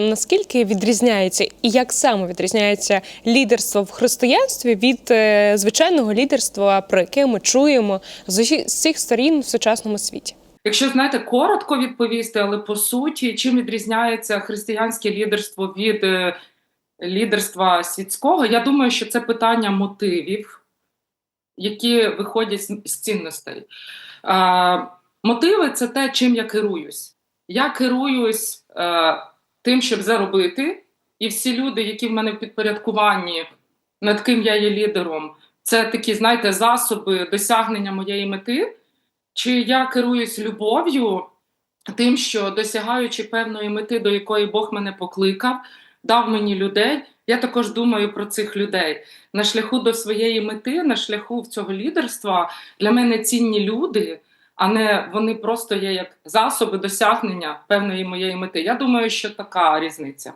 Наскільки відрізняється і як саме відрізняється лідерство в християнстві від е, звичайного лідерства, про яке ми чуємо з усі- з цих сторін в сучасному світі? Якщо знаєте, коротко відповісти, але по суті, чим відрізняється християнське лідерство від е, лідерства світського, я думаю, що це питання мотивів, які виходять з цінностей. Мотиви це те, чим я керуюсь. Я керуюсь е, тим, щоб заробити, і всі люди, які в мене в підпорядкуванні, над ким я є лідером, це такі, знаєте, засоби досягнення моєї мети. Чи я керуюсь любов'ю, тим, що досягаючи певної мети, до якої Бог мене покликав, дав мені людей. Я також думаю про цих людей. На шляху до своєї мети, на шляху в цього лідерства для мене цінні люди, а не вони просто є як засоби досягнення певної моєї мети. Я думаю, що така різниця.